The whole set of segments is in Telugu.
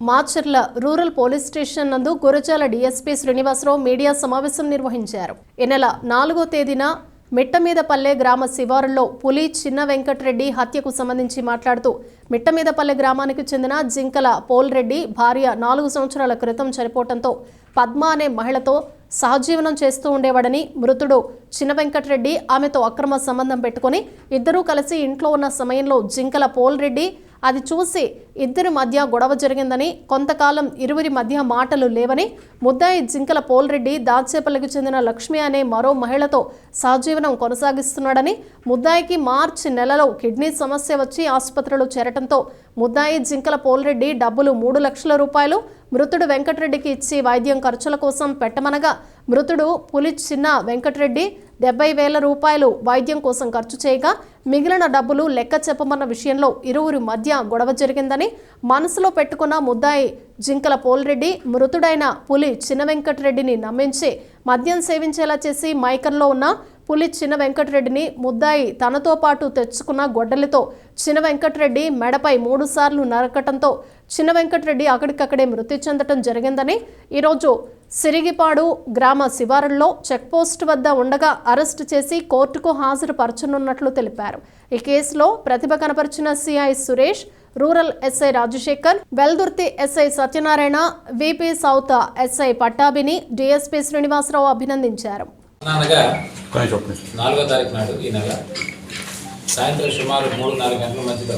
మాచర్ల రూరల్ పోలీస్ స్టేషన్ నందు గురజాల డీఎస్పీ శ్రీనివాసరావు మీడియా సమావేశం నిర్వహించారు. ఈ నెల నాలుగో తేదీన మిట్టమీదపల్లె గ్రామ శివారులో పులి చిన్న వెంకటరెడ్డి హత్యకు సంబంధించి మాట్లాడుతూ మిట్టమీదపల్లె గ్రామానికి చెందిన జింకల పోల్రెడ్డి భార్య నాలుగు సంవత్సరాల క్రితం చనిపోవడంతో పద్మ అనే మహిళతో సహజీవనం చేస్తూ ఉండేవాడని మృతుడు చిన్న వెంకటరెడ్డి ఆమెతో అక్రమ సంబంధం పెట్టుకుని ఇద్దరూ కలిసి ఇంట్లో ఉన్న సమయంలో జింకల పోల్రెడ్డి అది చూసి ఇద్దరి మధ్య గొడవ జరిగిందని కొంతకాలం ఇరువురి మధ్య మాటలు లేవని ముద్దాయి జింకల పోల్రెడ్డి దాచేపల్లికి చెందిన లక్ష్మి అనే మరో మహిళతో సహజీవనం కొనసాగిస్తున్నాడని ముద్దాయికి మార్చి నెలలో కిడ్నీ సమస్య వచ్చి ఆసుపత్రిలో చేరటంతో ముద్దాయి జింకల పోల్రెడ్డి డబ్బులు మూడు లక్షల రూపాయలు మృతుడు వెంకటరెడ్డికి ఇచ్చి వైద్యం ఖర్చుల కోసం పెట్టమనగా మృతుడు పులి చిన్న వెంకటరెడ్డి డెబ్బై వేల రూపాయలు వైద్యం కోసం ఖర్చు చేయగా మిగిలిన డబ్బులు లెక్క చెప్పమన్న విషయంలో ఇరువురి మధ్య గొడవ జరిగిందని మనసులో పెట్టుకున్న ముద్దాయి జింకల పోల్రెడ్డి మృతుడైన పులి చిన్న వెంకటరెడ్డిని నమ్మించి మద్యం సేవించేలా చేసి మైకంలో ఉన్న పులి చిన్న వెంకటరెడ్డిని ముద్దాయి తనతో పాటు తెచ్చుకున్న గొడ్డలితో చిన్న వెంకటరెడ్డి మెడపై మూడుసార్లు నరకటంతో చిన్న వెంకటరెడ్డి అక్కడికక్కడే మృతి చెందటం జరిగిందని ఈరోజు సిరిగిపాడు గ్రామ శివారుల్లో చెక్పోస్ట్ వద్ద ఉండగా అరెస్టు చేసి కోర్టుకు హాజరుపరచనున్నట్లు తెలిపారు. ఈ కేసులో ప్రతిభ కనపరిచిన CI Suresh rural SI Rajasekhar Veldurthi SI Satyanarayana VP south SI పట్టాభిని DSP Srinivasarao అభినందించారు. అనగా నాలుగో తారీఖు నాడు ఈ నెల. సాయంత్రం సుమారు మూడు నాలుగు గంటల మధ్యలో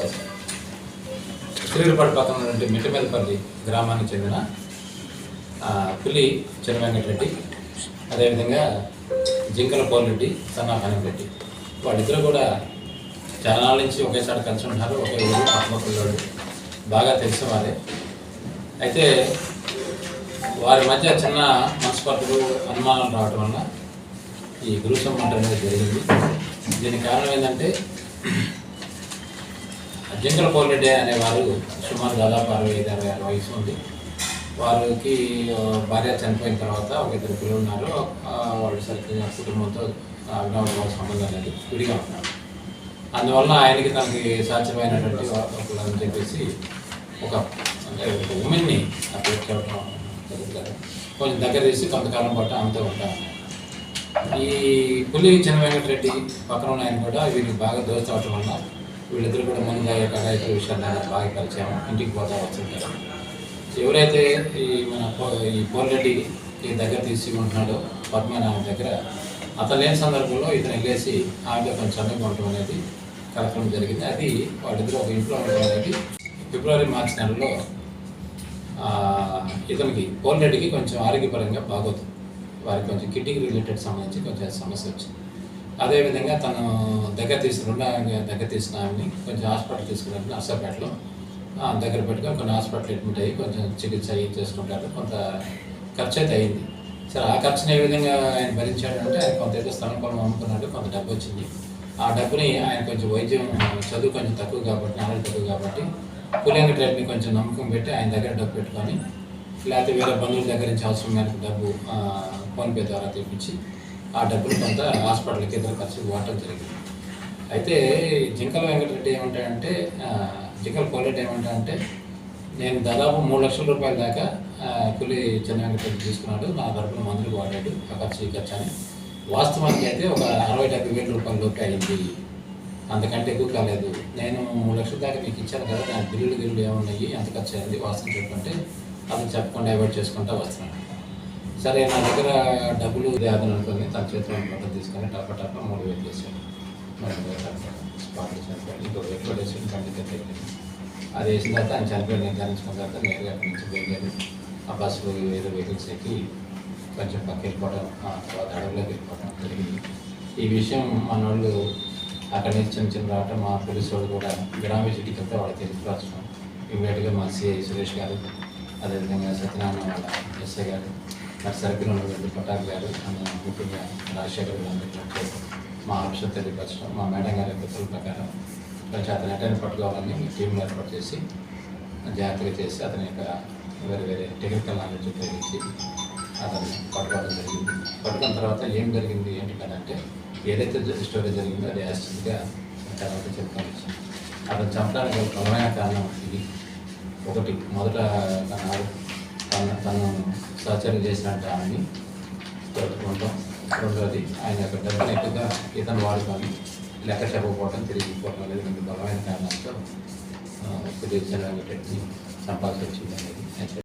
శ్రీరుపాడు పక్కన ఉన్నటువంటి మిట్టమేదపల్లి గ్రామానికి చెందిన పులి చిన్నవెంకటరెడ్డి అదేవిధంగా జింకల పోలరెడ్డి సన్నా రెడ్డి వాళ్ళిద్దరూ కూడా చాలా నాళ్ళ నుంచి ఒకేసారి కలిసి ఉంటున్నారు ఒకే ఊరు పక్కపక్కలు బాగా తెలిసిన వారే. అయితే వారి మధ్య చిన్న మనస్పర్ధలు అనుమానాలు రావటం వల్ల ఈ గురుసం మంట అనేది జరిగింది. దీనికి కారణం ఏంటంటే జింకల పోలరెడ్డి అనేవారు సుమారు దాదాపు అరవై ఐదు అరవై ఆరు వయసు ఉంది. వారికి భార్య చనిపోయిన తర్వాత ఒక ఇద్దరు పిల్లలు ఉన్నారు. వాళ్ళు సరిగ్గా కుటుంబంతో అభినవ సంబంధం లేదు. విడిగా ఉన్నారు. అందువల్ల ఆయనకి తనకి సాధ్యమైనటువంటి అని చెప్పేసి ఒక అంటే ఒక ఉమెన్ని అప్పుడు కొంచెం దగ్గర తీసి కొంతకాలం పాటు అంతే ఉంటారు ఈ పులి చిన్న వెంకటరెడ్డి పక్కన ఉన్నాయని ఆయన కూడా వీరికి బాగా దోస్తు అవటం వల్ల వీళ్ళిద్దరు కూడా ముందుగా కథాయిక విషయాలు బాగా పరిచయం ఇంటికి పోతా వస్తుంటారు. ఎవరైతే ఈ మన పో- ఈ దగ్గర తీసి ఉంటున్నాడో ఆమె దగ్గర అతను లేని సందర్భంలో ఇతను వెళ్ళేసి ఆమెతో కొంచెం సమయం ఉండటం అనేది కలపడం జరిగింది. అది వాటిద్దరు ఒక ఇంట్లో ఉండడం అనేది ఫిబ్రవరి మార్చి నెలలో ఇతనికి పోలరెడ్డికి కొంచెం ఆరోగ్యపరంగా బాగోదు. వారికి కొంచెం కిడ్నీకి రిలేటెడ్ సంబంధించి కొంచెం సమస్య వచ్చింది. అదేవిధంగా తను దగ్గర తీసుకున్న దగ్గర తీసిన ఆమెని కొంచెం హాస్పిటల్ తీసుకున్నట్టు నర్సాపేటలో దగ్గర పెట్టుకొని కొన్ని హాస్పిటల్ అడ్మిట్ అయ్యి కొంచెం చికిత్స అయ్యి చేసుకుంటారు. కొంత ఖర్చు అయితే అయింది. సరే ఆ ఖర్చుని ఏ విధంగా ఆయన భరించాడంటే ఆయన కొంత ఏదో స్థలం కొనం అమ్ముకున్నాడు కొంత డబ్బు వచ్చింది. ఆ డబ్బుని ఆయన కొంచెం వైద్యం చదువు కొంచెం తక్కువ కాబట్టి నాలెడ్జ్ తక్కువ కాబట్టి పులింగ ట్రేడ్ని కొంచెం నమ్మకం పెట్టి ఆయన దగ్గర డబ్బు పెట్టుకొని లేకపోతే వేరే బంధువుల దగ్గర నుంచి అవసరం మేరకు డబ్బు ఫోన్పే ద్వారా తెప్పించి ఆ డబ్బులు కొంత హాస్పిటల్కి ఇతర ఖర్చులు వాడటం జరిగింది. అయితే జింకల వెంకటరెడ్డి ఏమంటాడంటే జింకల పోలెట్ ఏమంటాడంటే నేను దాదాపు మూడు లక్షల రూపాయల దాకా కులి చెన్న వెంకటరెడ్డి తీసుకున్నాడు. నా తరపున మందులు వాడాడు. ఆ ఖర్చు ఈ ఖర్చు అని. వాస్తవానికి అయితే ఒక అరవై డెబ్బై వేల రూపాయల లోపే అయింది. అంతకంటే ఎక్కువ కాలేదు. నేను మూడు లక్షల దాకా మీకు ఇచ్చాను కదా నా బిల్లులు గిల్లులు ఏమున్నాయి ఎంత ఖర్చు అయింది వాస్తవం చెప్పుకుంటే అతను చెప్పకుండా అవాయిడ్ చేసుకుంటా వస్తున్నాను. సరే నా దగ్గర డబ్బులు వ్యాధులు అనుకుని తన చేతిలో బట్టలు తీసుకొని టప్ప టప్ప మూడు వేలు చేశాను మరి చనిపోయాడు. ఇంకో ఎక్కువ వేసి కంటికి తెలియదు అది వేసిన తర్వాత ఆయన చనిపోయి నిర్ధారించుకున్న తర్వాత నేరుగా అక్కడి నుంచి వెళ్ళాను ఆ బస్సులో వేరే వెహికల్స్ ఎక్కి కొంచెం పక్క వెళ్ళిపోవడం తర్వాత అడవిలోకి వెళ్ళిపోవడం జరిగింది. ఈ విషయం మన వాళ్ళు అక్కడి నుంచి చిన్న చిన్న రావటం మా పోలీసు వాళ్ళు కూడా గ్రామ విజిట్కి వెళ్తే వాళ్ళకి తెలియపరచడం ఇమీడియట్గా మా సిఐ సురేష్ గారు అదేవిధంగా సత్యనారాయణ వాళ్ళ ఎస్ఐ గారు మరి సర్కిల్ ఉన్నటువంటి పటాక్ గారు అన్న ముఖ్యంగా రాజశేఖర్ గారు మా ఆఫీసర్ తెలియపరచడం మా మేడం గారి ఉత్తర్వుల ప్రకారం కొంచెం అతని అటెండ్ పట్టుకోవాలని టీంలో ఏర్పాటు చేసి జాగ్రత్తగా చేసి అతని యొక్క వేరే వేరే టెక్నికల్ నాలెడ్జ్ ఉపయోగించి అతన్ని పట్టుకోవడం జరిగింది. పట్టుకున్న తర్వాత ఏం జరిగింది ఏంటి కదా ఏదైతే స్టోరీ జరిగిందో అది యాక్చువల్గా తర్వాత చెప్తాను అతను చంపడానికి ఒక బలమైన కారణం ఇది. ఒకటి మొదట తను తను సహచరణ చేసినట్టు ఆమెని జరుపుకుంటాం రెండోది ఆయన యొక్క డెఫినెట్గా ఇతను వాడుకొని లెక్క చెప్పకపోవడం తిరిగిపోవడం లేదు రెండు బలమైన కారణంతో పిలిచిన వెంకటరెడ్డిని చంపాల్సి వచ్చింది అనేది